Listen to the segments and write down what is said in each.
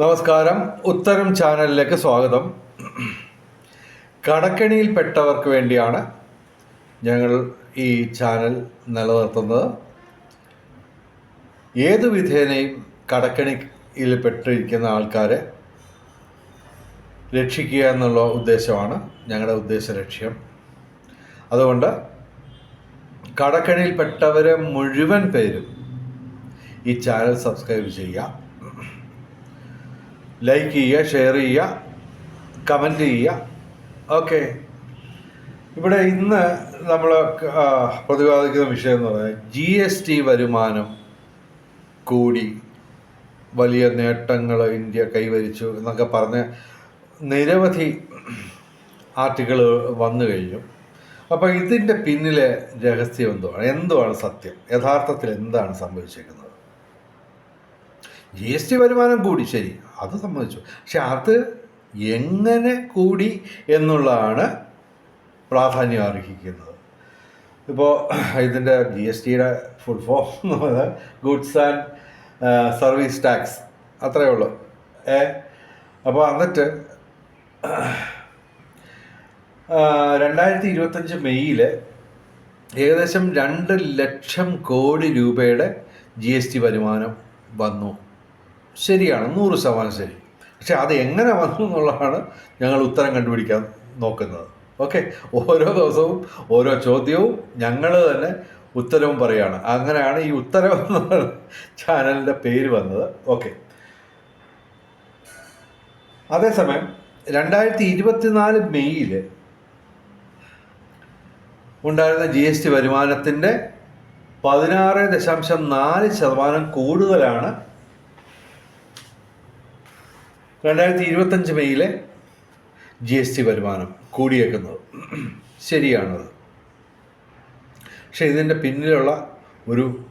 നമസ്കാരം. ഉത്തരം ചാനലിലേക്ക് സ്വാഗതം. കടക്കണിയിൽപ്പെട്ടവർക്ക് വേണ്ടിയാണ് ഞങ്ങൾ ഈ ചാനൽ നിലനിർത്തുന്നത്. ഏതു വിധേനയും കടക്കണിയിൽ പെട്ടിരിക്കുന്ന ആൾക്കാരെ രക്ഷിക്കുക എന്നുള്ള ഉദ്ദേശമാണ് ഞങ്ങളുടെ ഉദ്ദേശ ലക്ഷ്യം. അതുകൊണ്ട് കടക്കണിയിൽപ്പെട്ടവരെ മുഴുവൻ പേരും ഈ ചാനൽ സബ്സ്ക്രൈബ് ചെയ്യുക. ലൈക്ക് ചെയ്യുക ഷെയർ ചെയ്യുക കമന്റ് ചെയ്യുക. ഓക്കെ ഇവിടെ ഇന്ന് നമ്മൾ പ്രതിപാദിക്കുന്ന വിഷയം എന്ന് പറഞ്ഞാൽ ജി എസ് ടി വരുമാനം കൂടി വലിയ നേട്ടങ്ങൾ ഇന്ത്യ കൈവരിച്ചു എന്നൊക്കെ പറഞ്ഞ് നിരവധി ആർട്ടിക്കിൾ വന്നു കഴിഞ്ഞു. അപ്പോൾ ഇതിന്റെ പിന്നിലെ രഹസ്യം എന്തുവാണ്? എന്തുവാണ് സത്യം? യഥാർത്ഥത്തിൽ എന്താണ് സംഭവിച്ചേക്കുന്നത്? ജി എസ് ടി വരുമാനം കൂടി. ശരി അത് സമ്മതിച്ചു. പക്ഷെ അത് എങ്ങനെ കൂടി എന്നുള്ളതാണ് പ്രാധാന്യം അർഹിക്കുന്നത്. ഇപ്പോൾ ഇതിന്റെ ജി എസ് ടിയുടെ ഫുൾ ഫോം എന്ന് പറയുന്നത് ഗുഡ്സ് ആൻഡ് സർവീസ് ടാക്സ് അത്രയേ ഉള്ളൂ. ഏ അപ്പോൾ എന്നിട്ട് രണ്ടായിരത്തി ഇരുപത്തഞ്ച് മെയ്യിൽ ഏകദേശം രണ്ട് ലക്ഷം കോടി രൂപയുടെ ജി എസ് ടി വരുമാനം വന്നു. ശരിയാണ് നൂറ് ശതമാനം ശരി. പക്ഷെ അത് എങ്ങനെ വന്നു എന്നുള്ളതാണ് ഞങ്ങൾ ഉത്തരം കണ്ടുപിടിക്കാൻ നോക്കുന്നത്. ഓക്കെ ഓരോ ദിവസവും ഓരോ ചോദ്യവും ഞങ്ങൾ തന്നെ ഉത്തരവും പറയുകയാണ് അങ്ങനെയാണ് ഈ ഉത്തരം എന്നുള്ള ചാനലിന്റെ പേര് വന്നത്. ഓക്കെ. അതേസമയം രണ്ടായിരത്തി ഇരുപത്തിനാല് മെയ്യിൽ ഉണ്ടായിരുന്ന ജി എസ് ടി വരുമാനത്തിന്റെ പതിനാറ് ദശാംശം നാല് ശതമാനം കൂടുതലാണ് രണ്ടായിരത്തി ഇരുപത്തഞ്ച് മെയ്യിലെ ജി എസ് ടി വരുമാനം കൂടിയേക്കുന്നത്. ശരിയാണത്. പക്ഷെ ഇതിന്റെ പിന്നിലുള്ള ഒരു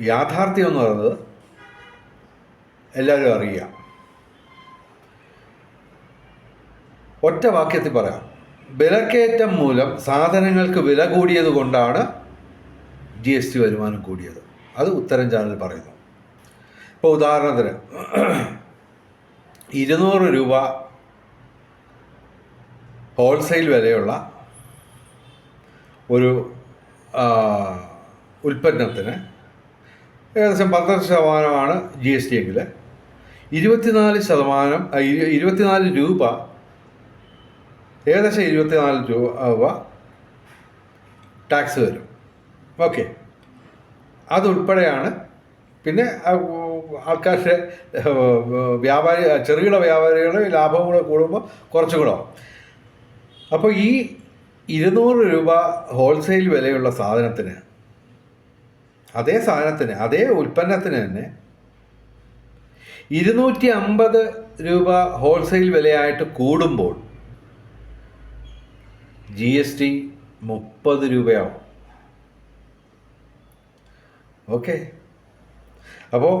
യാഥാർത്ഥ്യം എന്ന് പറയുന്നത് എല്ലാവരും അറിയാം ഒറ്റ വാക്യത്തിൽ പറയാം. വിലക്കയറ്റം മൂലം സാധനങ്ങൾക്ക് വില കൂടിയത് കൊണ്ടാണ് ജി എസ് ടി വരുമാനം കൂടിയത്. അത് ഉത്തരം ചാനൽ പറയുന്നു. ഇപ്പോൾ ഉദാഹരണത്തിന് ഇരുന്നൂറ് രൂപ ഹോൾസെയിൽ വിലയുള്ള ഒരു ഉൽപ്പന്നത്തിന് ഏകദേശം പന്ത്രണ്ട് ശതമാനമാണ് ജി എസ് ടി എങ്കിൽ ഇരുപത്തിനാല് ശതമാനം ഇരുപത്തിനാല് രൂപ ഏകദേശം ഇരുപത്തിനാല് രൂപ ടാക്സ് വരും. ഓക്കെ അതുൾപ്പെടെയാണ്. പിന്നെ ആൾക്കാരുടെ വ്യാപാരി ചെറുകിട വ്യാപാരികളുടെ ലാഭം കൂടെ കൂടുമ്പോൾ കുറച്ചും കൂടെ അപ്പോൾ ഈ ഇരുന്നൂറ് രൂപ ഹോൾസെയിൽ വിലയുള്ള സാധനത്തിന് അതേ സാധനത്തിന് അതേ ഉൽപ്പന്നത്തിന് തന്നെ ഇരുന്നൂറ്റി അമ്പത് രൂപ ഹോൾസെയിൽ വിലയായിട്ട് കൂടുമ്പോൾ ജി എസ് ടി മുപ്പത് രൂപയാവും. ഓക്കെ? അപ്പോൾ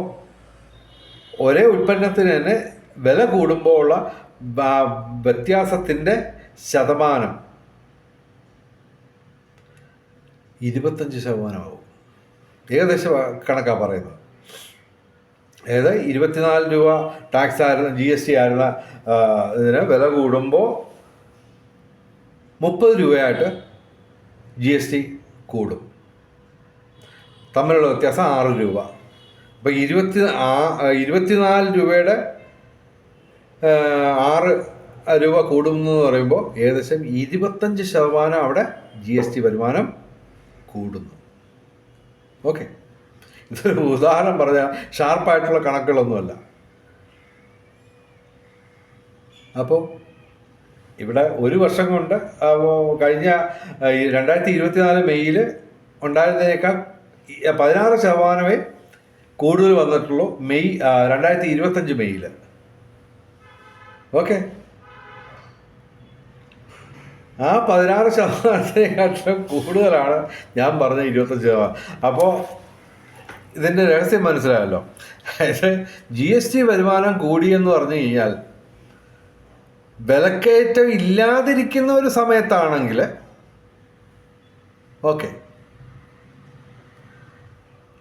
ഒരേ ഉൽപ്പന്നത്തിന് തന്നെ വില കൂടുമ്പോൾ ഉള്ള വ്യത്യാസത്തിന്റെ ശതമാനം ഇരുപത്തഞ്ച് ശതമാനമാവും. ഏകദേശം കണക്കാണ് പറയുന്നത്. അതായത് ഇരുപത്തിനാല് രൂപ ടാക്സ് ആയിരുന്ന ജി എസ് ടി ആയിരുന്ന ഇതിന് വില കൂടുമ്പോൾ മുപ്പത് രൂപയായിട്ട് ജി എസ് ടി കൂടും. തമ്മിലുള്ള വ്യത്യാസം ആറ് രൂപ. അപ്പോൾ ഇരുപത്തി ആ ഇരുപത്തിനാല് രൂപയുടെ ആറ് രൂപ കൂടുമെന്ന് പറയുമ്പോൾ ഏകദേശം ഇരുപത്തഞ്ച് ശതമാനം അവിടെ ജി എസ് ടി വരുമാനം കൂടുന്നു. ഓക്കെ. ഇതൊരു ഉദാഹരണം പറഞ്ഞാൽ ഷാർപ്പായിട്ടുള്ള കണക്കുകളൊന്നുമല്ല. അപ്പോൾ ഇവിടെ ഒരു വർഷം കൊണ്ട് കഴിഞ്ഞ രണ്ടായിരത്തി ഇരുപത്തിനാല് മെയ്യിൽ ഉണ്ടായിരുന്നതിനേക്കാൾ പതിനാറ് ശതമാനമേ കൂടുതൽ വന്നിട്ടുള്ളൂ. മെയ് രണ്ടായിരത്തി ഇരുപത്തഞ്ച് മെയ്യിൽ ഓക്കെ. ആ പതിനാറ് ശതമാനത്തിനെക്കാട്ടിലും കൂടുതലാണ് ഞാൻ പറഞ്ഞ ഇരുപത്തഞ്ച് ശതമാനം. അപ്പോൾ ഇതിന്റെ രഹസ്യം മനസ്സിലായല്ലോ. അതായത് ജി എസ് ടി വരുമാനം കൂടിയെന്ന് പറഞ്ഞു കഴിഞ്ഞാൽ വിലക്കയറ്റം ഇല്ലാതിരിക്കുന്ന ഒരു സമയത്താണെങ്കിൽ ഓക്കെ.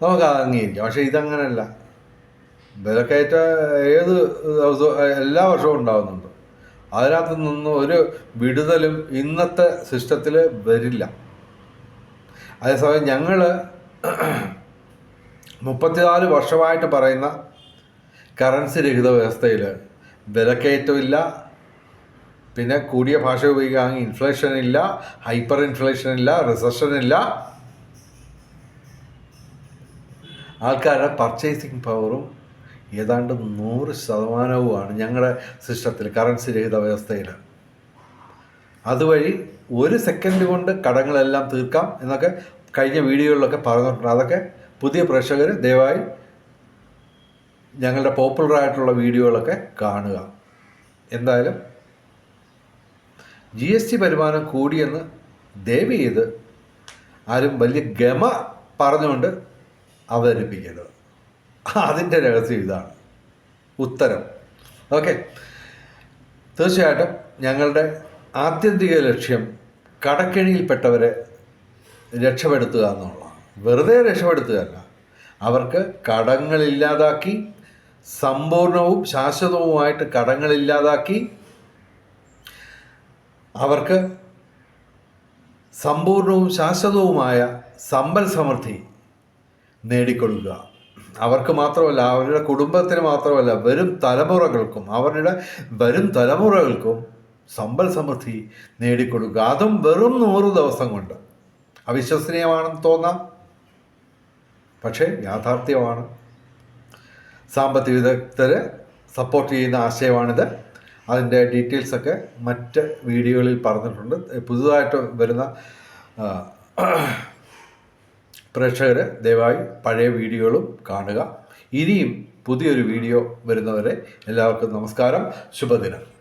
നമുക്ക് അത് അംഗീകരിക്കാം പക്ഷേ ഇതങ്ങനല്ല. വിലക്കയറ്റ ഏത് ദിവസവും എല്ലാ വർഷവും ഉണ്ടാകുന്നുണ്ട് അതിനകത്ത് നിന്ന് ഒരു വിടുതലും ഇന്നത്തെ സിസ്റ്റത്തിൽ വരില്ല. അതേസമയം ഞങ്ങൾ മുപ്പത്തിനാല് വർഷമായിട്ട് പറയുന്ന കറൻസി രഹിത വ്യവസ്ഥയിൽ വിലക്കയറ്റമില്ല പിന്നെ കൂടിയ ഭാഷ ഉപയോഗിക്കുകയാണെങ്കിൽ ഇൻഫ്ലേഷൻ ഇല്ല ഹൈപ്പർ ഇൻഫ്ലേഷൻ ഇല്ല റിസഷൻ ഇല്ല. ആൾക്കാരുടെ പർച്ചേസിങ് പവറും ഏതാണ്ട് നൂറ് ശതമാനവുമാണ് ഞങ്ങളുടെ സിസ്റ്റത്തിൽ കറൻസി രഹിത വ്യവസ്ഥയിൽ. അതുവഴി ഒരു സെക്കൻഡ് കൊണ്ട് കടങ്ങളെല്ലാം തീർക്കാം എന്നൊക്കെ കഴിഞ്ഞ വീഡിയോകളിലൊക്കെ പറഞ്ഞിട്ടുണ്ട്. അതൊക്കെ പുതിയ പ്രേക്ഷകർ ദയവായി ഞങ്ങളുടെ പോപ്പുലർ ആയിട്ടുള്ള വീഡിയോകളൊക്കെ കാണുക. എന്തായാലും ജി എസ് ടി വരുമാനം കൂടിയെന്ന് ദയവ് ചെയ്ത് ആരും വലിയ ഗമ പറഞ്ഞുകൊണ്ട് അവതരിപ്പിക്കരുത് അതിന്റെ രഹസ്യം ഇതാണ്. ഉത്തരം. ഓക്കെ. തീർച്ചയായിട്ടും ഞങ്ങളുടെ ആത്യന്തിക ലക്ഷ്യം കടക്കെണിയിൽപ്പെട്ടവരെ രക്ഷപ്പെടുത്തുക എന്നുള്ളതാണ്. വെറുതെ രക്ഷപ്പെടുത്തുകയല്ല. അവർക്ക് കടങ്ങളില്ലാതാക്കി സമ്പൂർണവും ശാശ്വതവുമായിട്ട് കടങ്ങളില്ലാതാക്കി അവർക്ക് സമ്പൂർണവും ശാശ്വതവുമായ സമ്പൽ സമൃദ്ധി നേടിക്കൊടുക്കുക അവർക്ക് മാത്രമല്ല അവരുടെ കുടുംബത്തിന് മാത്രമല്ല വരും തലമുറകൾക്കും അവരുടെ വരും തലമുറകൾക്കും സമ്പൽ സമൃദ്ധി നേടിക്കൊടുക്കുക. അതും വെറും നൂറ് ദിവസം കൊണ്ട്. അവിശ്വസനീയമാണെന്ന് തോന്നാം. പക്ഷേ യാഥാർത്ഥ്യമാണ്. സാമ്പത്തിക വിദഗ്ധരെ സപ്പോർട്ട് ചെയ്യുന്ന ആശയമാണിത്. അതിന്റെ ഡീറ്റെയിൽസൊക്കെ മറ്റ് വീഡിയോകളിൽ പറഞ്ഞിട്ടുണ്ട്. പുതുതായിട്ട് വരുന്ന പ്രേക്ഷകർ ദയവായി പഴയ വീഡിയോകളും കാണുക. ഇനിയും പുതിയൊരു വീഡിയോ വരുന്നവരെ എല്ലാവർക്കും നമസ്കാരം. ശുഭദിനം.